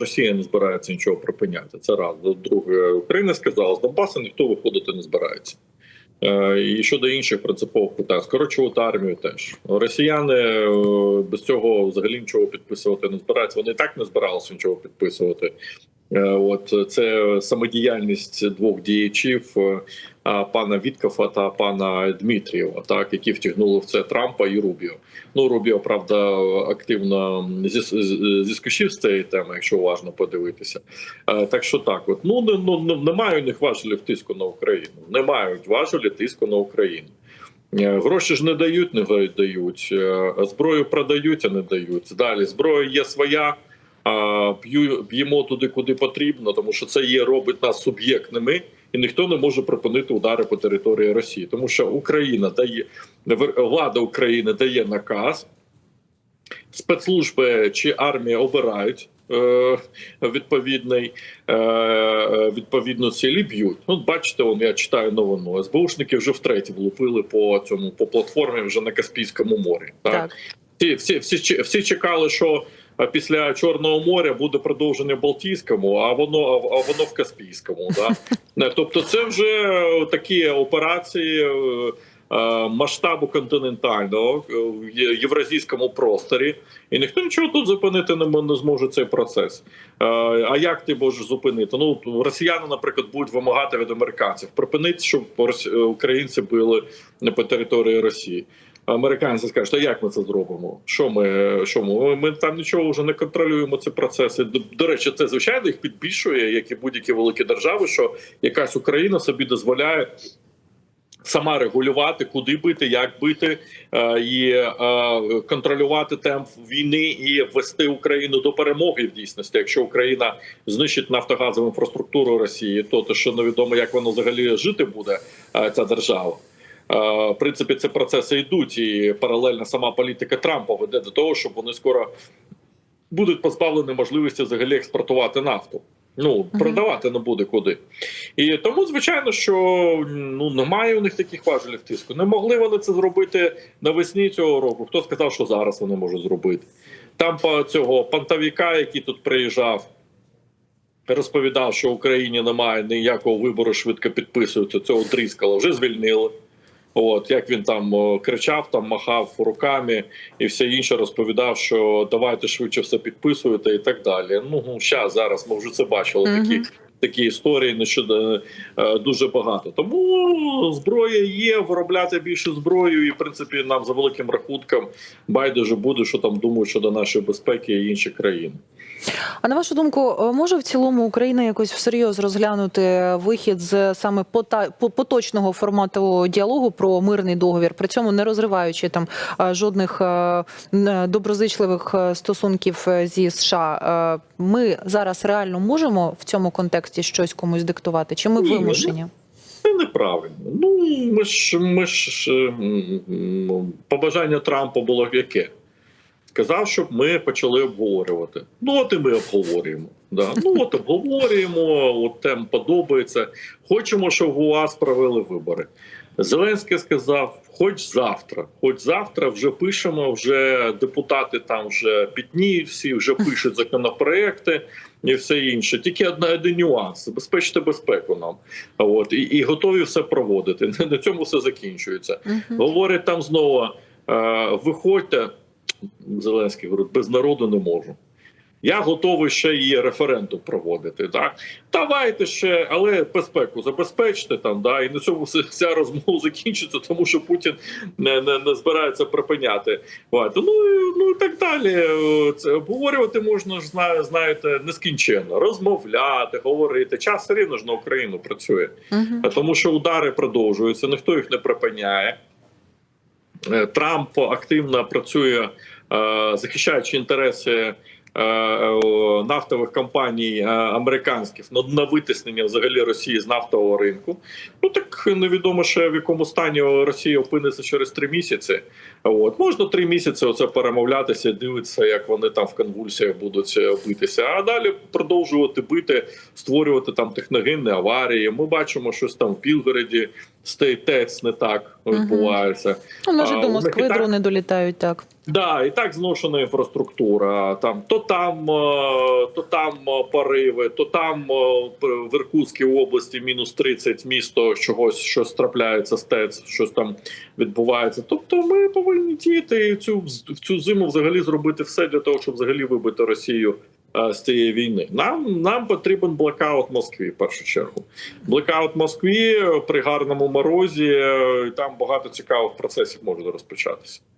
Росія не збирається нічого припиняти. Це раз. Друге, Україна сказала, з Донбасу ніхто виходити не збирається. Е, І щодо інших принципових питань, скорочувати армію теж росіяни е, без цього взагалі нічого підписувати не збираються. Вони і так не збиралися нічого підписувати. Е, От це самодіяльність двох діячів е, пана Віткофа та пана Дмитрієва, так які втягнули в це Трампа і Рубіо. Ну Рубіо, правда, активно зіскочив з цієї теми, якщо уважно подивитися. Е, Так що так, от ну не- ну немає у них важелів тиску на Україну. Не мають важелі тиску на Україну. Е, Гроші ж не дають, не дають. Е, Зброю продають, а не дають. Далі зброя є своя. Б'ємо туди, куди потрібно, тому що це є робить нас суб'єктними, і ніхто не може припинити удари по території Росії, тому що Україна дає влада України дає наказ, спецслужби чи армія обирають. е, Відповідний е, відповідно цілі б'ють. Ну, бачите, он я читаю новину. СБУшники вже втретє влупили по цьому по платформі вже на Каспійському морі. Так, Так. всі, всі, всі, всі чекали, що після Чорного моря буде продовження Балтійському, а воно а воно в Каспійському. Да? Тобто, це вже такі операції. е, е, Масштабу континентального е, в євразійському просторі, і ніхто нічого тут зупинити не, не зможе цей процес. А як ти можеш зупинити? Ну росіяни, наприклад, будуть вимагати від американців припинити, щоб українці били не по території Росії. Американці скажуть, а як ми це зробимо? Що ми що ми? Ми там нічого вже не контролюємо ці процеси. До, до речі, це звичайно їх підбільшує, як і будь-які великі держави, що якась Україна собі дозволяє. Сама регулювати, куди бити, як бити, е, і е, контролювати темп війни і вести Україну до перемоги в дійсності. Якщо Україна знищить нафтогазову інфраструктуру Росії, то то що невідомо, як воно взагалі жити буде, е, ця держава. Е, В принципі, ці процеси йдуть, і паралельно сама політика Трампа веде до того, щоб вони скоро будуть позбавлені можливості взагалі експортувати нафту. Ну продавати не буде куди, і тому звичайно, що ну немає у них таких важелів тиску. Не могли вони це зробити навесні цього року. Хто сказав, що зараз вони можуть зробити? Там по цього пантавіка, який тут приїжджав, розповідав, що в Україні немає ніякого вибору, швидко підписуються. Цього тріскала вже звільнили. От як він там кричав, там махав руками і все інше розповідав, що давайте швидше все підписуєте і так далі. Ну ща зараз ми вже це бачили. Такі такі історії нещодавно е, дуже багато. Тому зброя є, виробляти більше зброю, і в принципі нам за великим рахунком байдуже буде, що там думають щодо нашої безпеки і інші країни. А на вашу думку, е, може в цілому Україна якось всерйоз розглянути вихід з саме поточного формату діалогу про мирний договір, при цьому не розриваючи там е, жодних е, доброзичливих е, стосунків е, зі США? Е, Ми зараз реально можемо в цьому контексті щось комусь диктувати? Чи ми Ні, ну, вимушені? Це неправильно. Ну ми ж ми ж м, м, побажання Трампа було яке? Сказав, щоб ми почали обговорювати. Ну, от і ми обговорюємо. Да. Ну от обговорюємо, от тем подобається. Хочемо, щоб у вас провели вибори. Зеленський сказав: хоч завтра, хоч завтра вже пишемо, вже депутати там вже пітніють всі, вже пишуть законопроекти і все інше. Тільки одна один нюанс: забезпечте безпеку нам. От і, і готові все проводити. На цьому все закінчується. Мгм. Говорять там знову: е, виходьте. Зеленський говорить, без народу не можу. Я готовий ще і референдум проводити. Так давайте ще, але безпеку забезпечте там. Да, і на цьому вся розмова закінчиться, тому що Путін не, не, не збирається припиняти. От. Ну, і- ну і так далі. Це обговорювати можна ж зна- знаєте нескінченно, розмовляти, говорити. Час все рівно ж на Україну працює. А тому що удари продовжуються, ніхто їх не припиняє. Е, Трамп активно працює, е, захищаючи інтереси нафтових компаній е, американських на, витиснення взагалі Росії з нафтового ринку. Ну так невідомо ще в якому стані Росія опиниться через три місяці. От можна три місяці оце перемовлятися, дивитися, як вони там в конвульсіях будуть е, битися. А далі продовжувати бити, створювати там техногенні аварії. Ми бачимо щось там в Білгороді. ТЕЦ не так відбувається. Ну, може, А, до Москви так- дрони долітають так. Да, і так зношена інфраструктура. Там то там, е, то там е, пориви, то там е, в Іркутській області мінус 30 місто чогось щось трапляється з ТЕЦ, щось там відбувається. Тобто, ми повинні діяти і цю в цю зиму взагалі зробити все для того, щоб взагалі вибити Росію. Е, З цієї війни нам нам потрібен блокаут Москві в першу чергу. Блокаут Москві е, при гарному морозі. е, Там багато цікавих процесів може розпочатися.